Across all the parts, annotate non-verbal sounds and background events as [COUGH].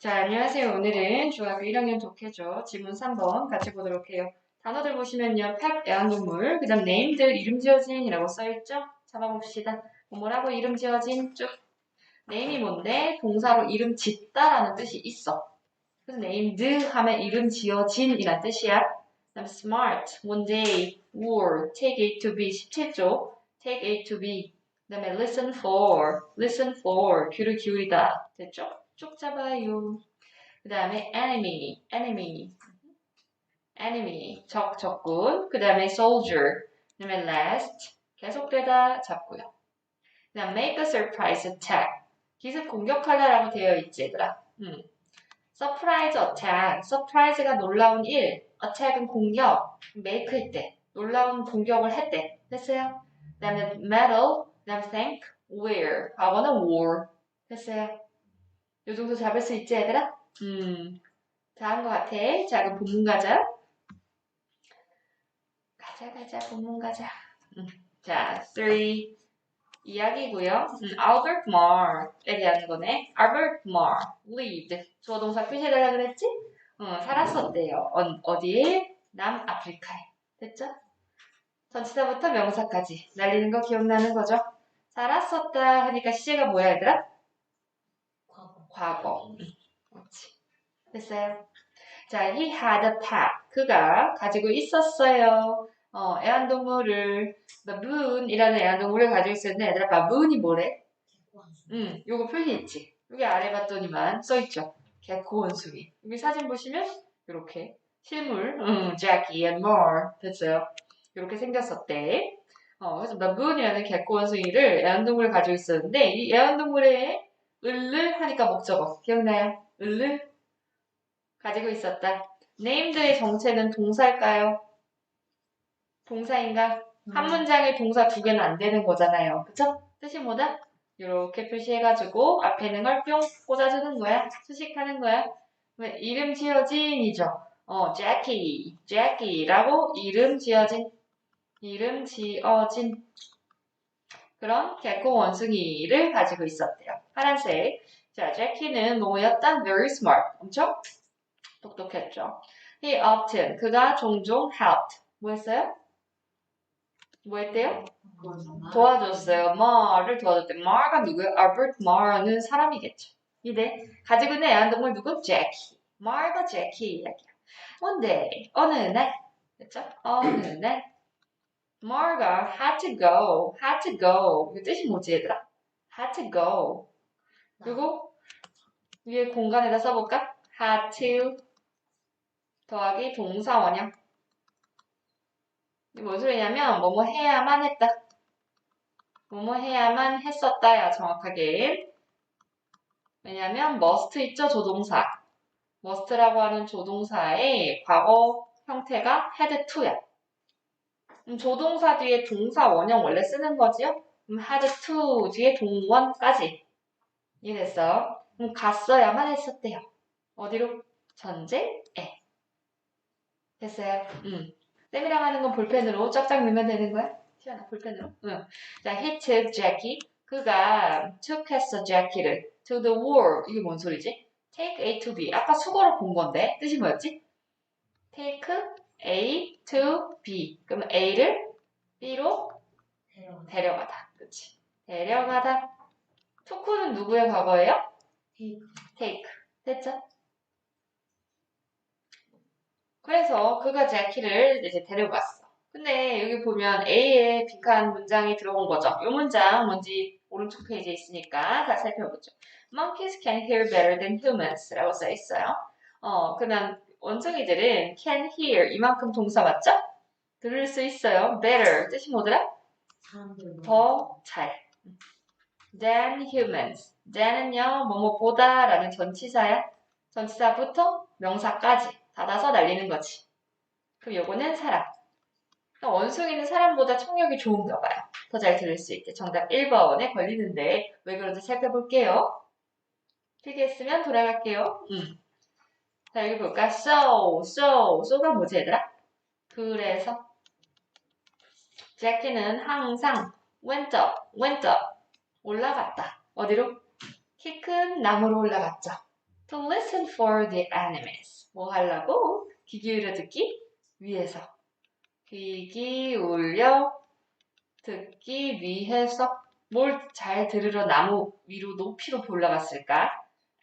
자, 안녕하세요. 오늘은 중학교 1학년 독해죠. 지문 3번 같이 보도록 해요. 단어들 보시면요. 펫, 애완동물, 그 다음 네임들, 이름 지어진이라고 써있죠? 잡아봅시다. 뭐라고 이름 지어진 쭉. 네임이 뭔데? 동사로 이름 짓다라는 뜻이 있어. 그래서 named 하면 이름 지어진이란 뜻이야. 그 다음 smart, one day, word, take A to B, 17조, take A to B. 그 다음에 listen for, listen for, 귀를 기울이다. 됐죠? 쭉 잡아요. 그 다음에 enemy, enemy, enemy, 적, 적군. 그 다음에 soldier, 그 다음에 last, 계속되다 잡고요. 그 다음 make a surprise attack, 기습 공격하다라고 되어 있지 얘들아. 음. surprise attack, surprise가 놀라운 일, attack은 공격, make일 때, 놀라운 공격을 했대. 됐어요? 그 다음에 medal, 그 다음에 thank, where, 과거는 war. 됐어요? 요 정도 잡을 수 있지, 얘들아? 음. 다 한 것 같아. 자, 그럼 본문 가자. 가자, 가자, 본문 가자. 음. 자, 3. 이야기고요. 음, Albert Marr에 대한 거네. Albert Marr lived. 주어 동사 표시해달라 그랬지? 어, 살았었대요. 어, 어디에? 남아프리카에. 됐죠? 전치사부터 명사까지 날리는 거 기억나는 거죠? 살았었다 하니까 시제가 뭐야, 얘들아? 과거. 음, 그렇지. 됐어요. 자, he had a pet. 그가 가지고 있었어요. 어, 애완동물을 baboon이라는 애완동물을 가지고 있었는데 얘들아 baboon이 뭐래? 응, 요거 표시 있지. 여기 아래 봤더니만 써있죠. 개코 원숭이. 여기 사진 보시면 이렇게 실물, 응, Jackie and more 됐어요. 이렇게 생겼었대. 어, 그래서 baboon이라는 개코 원숭이를 애완동물을 가지고 있었는데 이 애완동물의 을을 하니까 목적어 기억나요? 을을 가지고 있었다. named의 정체는 동사일까요? 동사인가? 한 문장에 동사 두 개는 안 되는 거잖아요. 그쵸? 뜻이 뭐다? 이렇게 표시해가지고 앞에 있는 걸 뿅 꽂아주는 거야. 수식하는 거야. 왜? 이름 지어진이죠. 어, Jackie, Jackie라고 이름 지어진, 이름 지어진 그런 개코 원숭이를 가지고 있었대요. 파란색. 자, Jackie는 뭐였다? Very smart. 엄청 똑똑했죠. He often, 그가 종종 helped. 뭐 했어요? 뭐 했대요? 도와줬어요. 마를 도와줬대. 마가 누구예요? 알버트 마는 사람이겠죠. 이래 가지고 있는 애완동물 누구? 제키. 마가 제키 이야기야. 근데 어느 날, 그렇죠? 어느 날 마가 had to go, had to go. 이 뜻이 뭐지 얘들아? had to go. 그리고 위에 공간에다 써볼까? to 더하기 동사 원형. 이게 뭔 소리냐면 뭐뭐 해야만 했다. 뭐뭐 해야만 했었다야 정확하게. 왜냐면 must 있죠 조동사. must라고 하는 조동사의 과거 형태가 had to야. 그럼 조동사 뒤에 동사 원형 원래 쓰는 거지요? 그럼 had to 뒤에 동원까지. 이해됐어? 그럼 갔어야만 했었대요. 어디로? 전제에. 됐어요? 음. 쌤이랑 하는 건 볼펜으로 쫙쫙 넣으면 되는 거야? 시원아, 볼펜으로? 응. 자, he took Jackie. 그가 took 했어, Jackie를. to the war. 이게 뭔 소리지? take A to B. 아까 수거로 본 건데, 뜻이 뭐였지? take A to B. 그럼 A를 B로 데려가. 데려가다. 그치? 데려가다. Took는 누구의 과거예요? 테이크. take. 됐죠? 그래서 그가 제키를 이제 데려갔어. 근데 여기 보면 A에 빈칸 문장이 들어온 거죠. 이 문장 뭔지 오른쪽 페이지에 있으니까 다 살펴보죠. Monkeys can hear better than humans 라고 써 있어요. 어, 그러면 원숭이들은 can hear 이만큼 동사 맞죠? 들을 수 있어요. better 뜻이 뭐더라? 더 잘. Than humans. than은요, 뭐뭐보다 라는 전치사야. 전치사부터 명사까지 닫아서 날리는 거지. 그럼 요거는 사람. 그럼 원숭이는 사람보다 청력이 좋은가 봐요. 더 잘 들을 수 있게. 정답 1번에 걸리는데 왜 그런지 살펴볼게요. 필기했으면 돌아갈게요. 음. 자, 여기 볼까? so, so, so가 뭐지 얘들아? 그래서 제키는 항상 went up 올라갔다. 어디로? 키 큰 나무로 올라갔죠. To listen for the enemies. 뭐 하려고? 귀 기울여 듣기 위해서. 귀 기울여 듣기 위해서 뭘 잘 들으러 나무 위로 높이로 올라갔을까?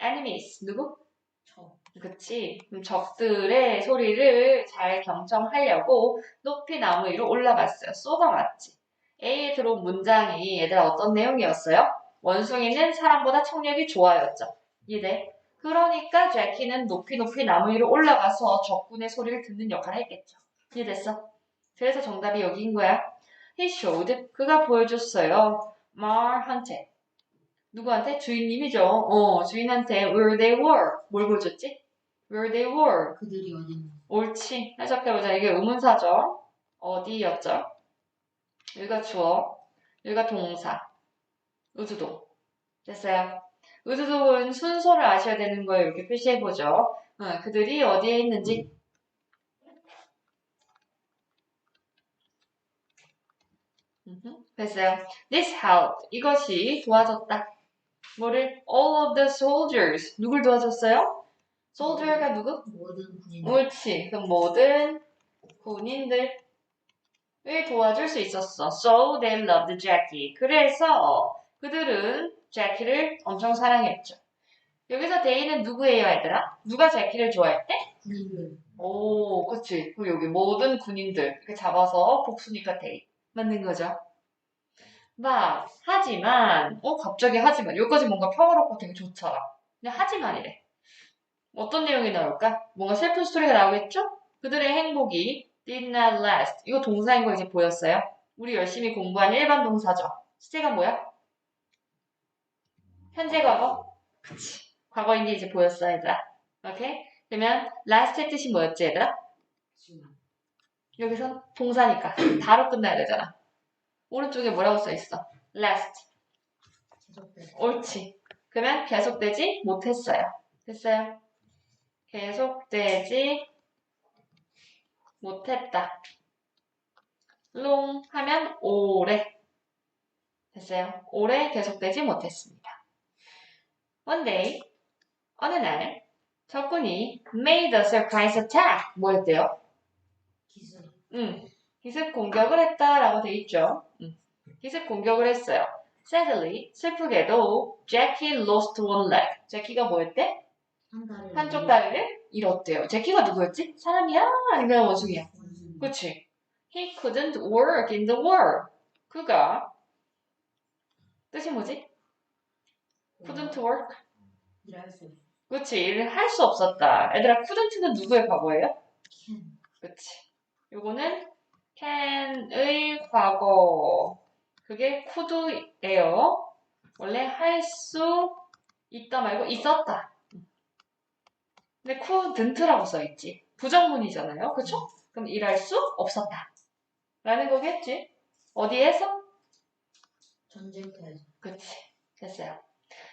enemies 누구? 저. 그치. 그럼 적들의 소리를 잘 경청하려고 높이 나무 위로 올라갔어요. 쏟아갔지. A에 들어온 문장이 얘들아 어떤 내용이었어요? 원숭이는 사람보다 청력이 좋아였죠. 이해돼? 그러니까 제키는 높이 높이 나무 위로 올라가서 적군의 소리를 듣는 역할을 했겠죠. 이해됐어? 그래서 정답이 여기인 거야. He showed. 그가 보여줬어요. 말한테. 누구한테? 주인님이죠. 어, 주인한테 where they were. 뭘 보여줬지? where they were. 그들이 어디 옳지. 해석해보자. 이게 의문사죠. 어디였죠? 여기가 주어, 여기가 동사, 의주동. 됐어요. 의주동은 순서를 아셔야 되는 거예요. 이렇게 표시해보죠. 어, 그들이 어디에 있는지. 됐어요. This helped. 이것이 도와줬다. 뭐를? All of the soldiers. 누굴 도와줬어요? soldier가 누구? 모든 군인 옳지. 그럼 모든 군인들 을 도와줄 수 있었어. So they loved Jackie. 그래서 그들은 제키를 엄청 사랑했죠. 여기서 데이는 누구예요, 얘들아? 누가 제키를 좋아했대? 군인들 오, 그치. 그럼 여기 모든 군인들 이렇게 잡아서 복수니까 데이. 맞는 거죠. 막 하지만, 어 갑자기 하지만 여기까지 뭔가 평화롭고 되게 좋잖아. 근데 하지만이래. 어떤 내용이 나올까? 뭔가 슬픈 스토리가 나오겠죠? 그들의 행복이 did not last. 이거 동사인 거 이제 보였어요? 우리 열심히 공부한 일반 동사죠. 수제가 뭐야? 현재 과거? 그치. 과거인지 이제 보였어, 얘들아. 오케이? 그러면 last의 뜻이 뭐였지, 얘들아? 여기서 동사니까 다로 끝나야 되잖아. 오른쪽에 뭐라고 써 있어? last. 옳지. 그러면 계속되지 못했어요. 됐어요? 계속되지 못했다. long 하면 오래. 됐어요? 오래 계속되지 못했습니다. One day, 어느 날, 적군이 made a surprise attack. 뭐였대요? 기술 응. 기습 공격을 했다라고 돼 있죠. 응. 기습 공격을 했어요. Sadly, 슬프게도 Jackie lost one leg. 제키가 뭐였대? 한 달을 한쪽 다리를 잃었대요. 제키가 누구였지? 사람이야? 아니면 원숭이야? 원숭이 그치? He couldn't work in the war. 그가 뜻이 뭐지? couldn't work. 일할 수 없어 그치? 일을 할 수 없었다. 얘들아, couldn't는 누구의 과거예요? 캔 그치. 요거는 can의 과거. 그게 could예요. 원래 할 수 있다 말고 있었다. 근데 couldn't라고 써있지. 부정문이잖아요. 그쵸? 그럼 일할 수 없었다. 라는 거겠지. 어디에서? 전쟁터에서 그치. 됐어요.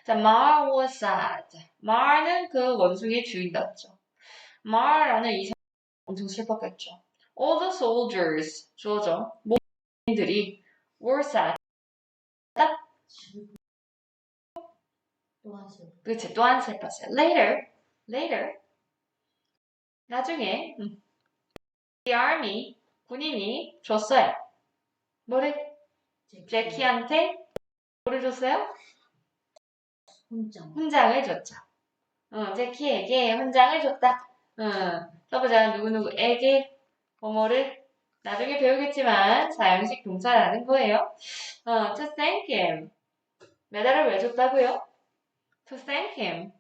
자, Mar was sad. Mar는 그 원숭이의 주인이었죠. Mar라는 이 사람 엄청 슬펐겠죠. All the soldiers, 주어져. 모든 들이 were sad. 또한 슬 그치, 또한 슬펐어요. Later, later. 나중에, 음, the army, 군인이 줬어요. 뭐를? 제키한테 뭐를 줬어요? 혼장 훈장을 줬죠. 어, 제키에게 훈장을 줬다. 어, 써보자. 누구누구에게 뭐뭐를 나중에 배우겠지만 사용식 동사라는 거예요. 어, to thank him. 메달을 왜 줬다고요? to thank him.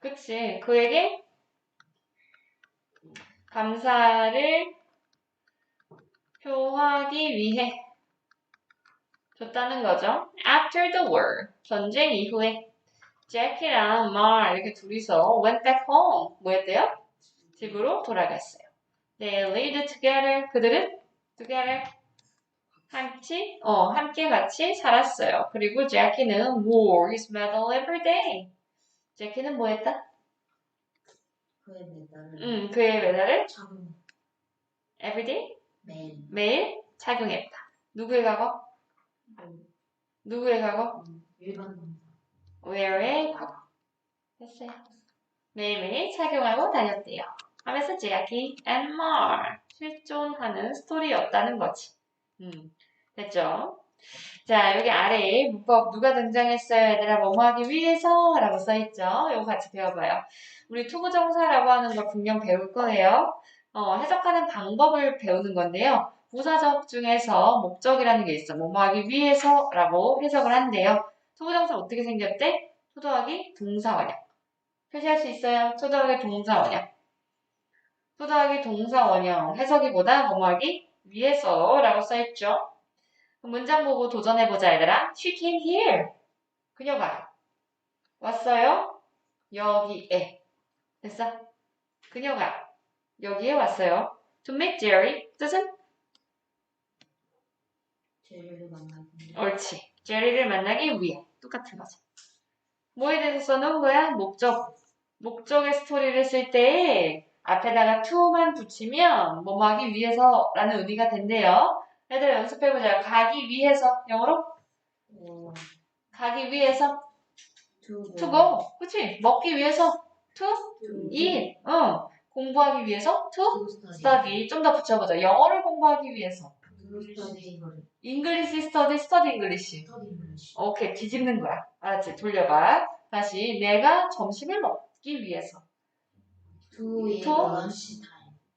그치. 그에게 감사를 표하기 위해 줬다는 거죠. After the war. 전쟁 이후에 제키랑 말 이렇게 둘이서 went back home. 뭐 했대요? 집으로 돌아갔어요. They lived together. 그들은 together. 함께, 어, 함께 같이 살았어요. 그리고 제키는 wore his medal every day. 제키는 뭐 했다? 그의 메달을 음, 그의 메달을 착용 every day? 매일 매일 착용했다. 누구의 과거? 누구의 과거? 음, 일반 동사 where의 과거. 됐어요. 매일매일 착용하고 다녔대요. 하면서 Jackie and Mar 실존하는 스토리였다는 거지. 음, 됐죠? 자, 여기 아래에 문법 누가 등장했어요? 얘들아, 뭐뭐 하기 위해서? 라고 써있죠? 이거 같이 배워봐요. 우리 투부정사라고 하는 걸 분명 배울 거예요. 어, 해석하는 방법을 배우는 건데요. 부사적 중에서 목적이라는 게 있어. 뭐뭐 하기 위해서 라고 해석을 한대요. 투부정사 어떻게 생겼대? 초더하기 동사원형. 표시할 수 있어요. 초더하기 동사원형. 초더하기 동사원형. 해석이보다 뭐뭐 하기 위해서 라고 써있죠. 그럼 문장 보고 도전해보자, 얘들아. She came here. 그녀가 왔어요. 여기에. 됐어? 그녀가 여기에 왔어요. To meet Jerry. 뜻은? 제리를 만나고 옳지. 제리를 만나기 위해. 똑같은 거죠. 뭐에 대해서 써놓은 거야? 목적. 목적의 스토리를 쓸 때 앞에다가 to만 붙이면 뭐뭐 하기 위해서라는 의미가 된대요. 애들 연습해보자. 가기 위해서. 영어로? 어, 가기 위해서. to to go. 그치? 먹기 위해서. to to eat. 어. 공부하기 위해서. to to study. 좀 더 붙여보자. 영어를 공부하기 위해서. study English. study English 오케이, 뒤집는 거야. 알았지? 돌려봐. 다시, 내가 점심을 먹기 위해서. to eat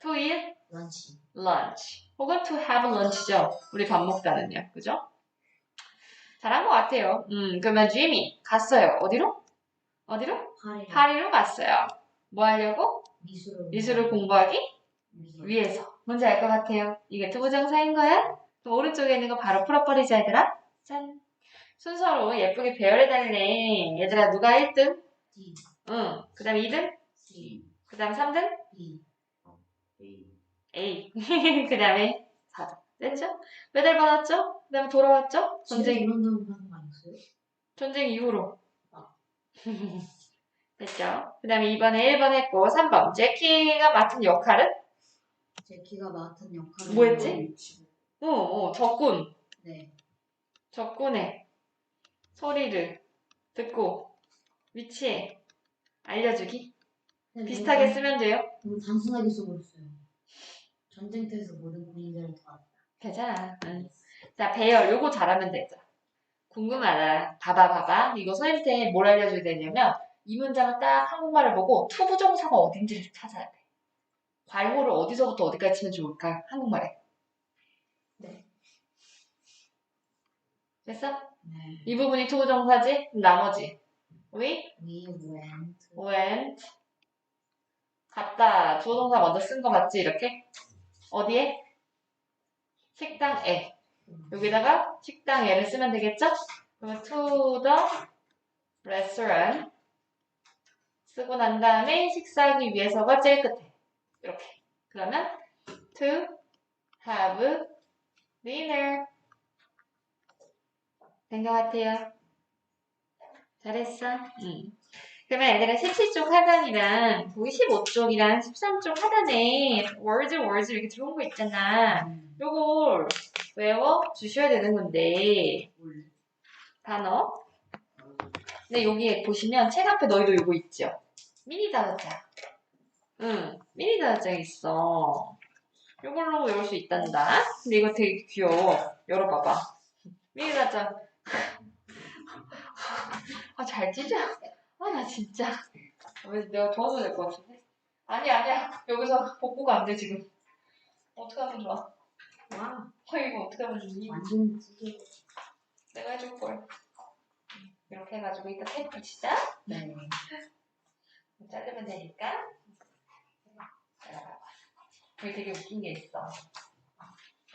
To eat lunch lunch. 혹은 to have lunch죠. 우리 밥 먹다는요. 그죠? 잘한 것 같아요. 음, 그러면 Jimmy 갔어요. 어디로? 어디로? 파리 파리로 갔어요. 뭐 하려고? 미술을 미술을 공부하기 위해서. 위해서. 뭔지 알 것 같아요. 이게 투부정사인 거야? 그럼 오른쪽에 있는 거 바로 풀어버리자, 얘들아. 짠. 순서로 예쁘게 배열해달래. 얘들아, 누가 1등? D 응. 그 다음 2등? C 그 다음 3등? B A. 그 다음에 4등. 됐죠? 메달 받았죠? 그 다음에 돌아왔죠? 전쟁, 아니었어요? 전쟁 이후로. [LAUGHS] 됐죠? 그 다음에 2번에 1번 했고, 3번. 제키가 맡은 역할은? 제키가 맡은 역할은 뭐였지? 어, 어, 적군. 네 적군의 소리를 듣고 위치에 알려주기. 근데 비슷하게 쓰면 돼요. 단- 너무 단순하게 써버렸어요 전쟁터에서 모든 군인들을 도왔다 괜찮아. 응. 자, 배열. 요거 잘하면 되죠. 궁금하다. 봐봐, 봐봐. 이거 선생님한테 뭘 알려줘야 되냐면, 이 문장을 딱 한국말을 보고 투부정사가 어딘지를 찾아야 돼. 괄호를 어디서부터 어디까지 치면 좋을까? 한국말에. 네. 됐어? 네 이 부분이 투부정사지? 나머지. We We went went. 갔다. 주어동사 먼저 쓴 거 맞지? 이렇게? 어디에? 식당에. 여기다가 식당에를 쓰면 되겠죠? 그러면 to the restaurant 쓰고 난 다음에 식사하기 위해서가 제일 끝에 이렇게 그러면 to have dinner 된 것 같아요 잘했어 응. 그러면 얘들아 17쪽 하단이랑 15쪽이랑 13쪽 하단에 words words 이렇게 들어온 거 있잖아. 음, 요걸 외워 주셔야 되는 건데. 단어. 근데 여기에 보시면 책 앞에 너희도 요거 있죠? 미니 단어장. 응 미니 단어장 있어. 요걸로 외울 수 있단다. 근데 이거 되게 귀여워. 열어봐봐. 미니 단어장. [LAUGHS] 아 잘 찢어 아 나 진짜 왜 내가 도와줘야 될 것 같은데 아니야 아니야 여기서 복구가 안 돼 지금 어떻게 하면 좋아 와 어, 이거 어떻게 하면 좋니? 완전 크게 내가 해줄 걸. 이렇게 해가지고 이따 테이프 붙이자. 네 자르면 되니까. 여기 되게 웃긴 게 있어.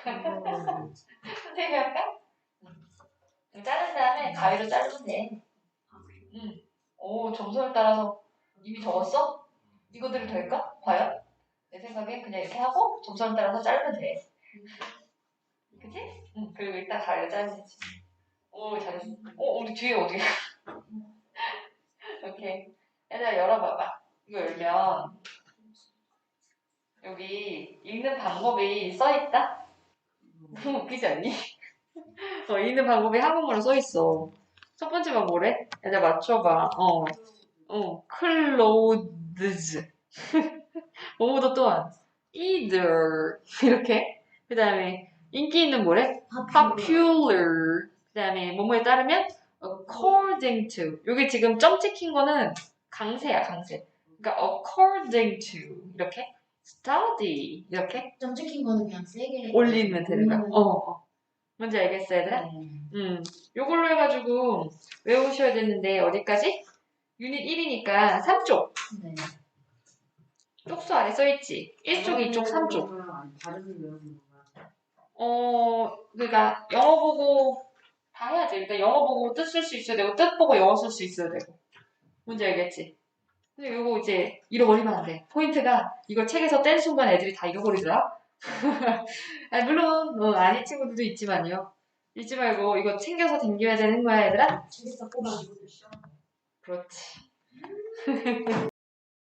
이거 선생님이 할까? 응. 자른 다음에 가위로 자르면 돼. 응. 오, 점선을 따라서 이미 적었어? 이거대로 될까? 과연? 내 생각엔 그냥 이렇게 하고 점선을 따라서 자르면 돼. 그치? 응. 그리고 이따 가위로 자르면 되지. 오, 잘했어. 어, 우리 뒤에 어디? [LAUGHS] 오케이. 얘들아, 열어봐봐. 이거 열면, 여기 읽는 방법이 써있다? 너무 [LAUGHS] 웃기지 않니? [LAUGHS] 어, 읽는 방법이 한국말로 써있어. 첫 번째가 뭐래? 얘들아, 맞춰봐. 어. 어, clothes. [LAUGHS] 뭐보다 또한 either 이렇게. 그 다음에 인기 있는 뭐래? popular. 그 다음에 뭐뭐에 따르면 according to. 여기 지금 점 찍힌 거는 강세야, 강세. 그러니까 according to 이렇게 study 이렇게 점 찍힌 거는 그냥 세게 올리면 되는 거야. 어, 어. 뭔지 알겠어, 얘들아? 네. 음. 요걸로 해가지고 외우셔야 되는데 어디까지? 유닛 1이니까 3쪽. 네. 쪽수 아래 써있지. 1쪽, 2쪽, 3쪽. 발음을 외우는 거야. 어, 그러니까 영어 보고 다 해야지. 그러니까 영어 보고 뜻 쓸 수 있어야 되고 뜻 보고 영어 쓸 수 있어야 되고. 뭔지 알겠지? 근데 이거 이제 잃어버리면 안 돼. 포인트가 이거 책에서 뗀 순간 애들이 다 잃어버리더라. [LAUGHS] 아니, 물론 어, 아닌 친구들도 있지만요. 잊지 말고 이거 챙겨서 댕겨야 되는 거야, 얘들아. 뽑아주고 그렇지. [LAUGHS]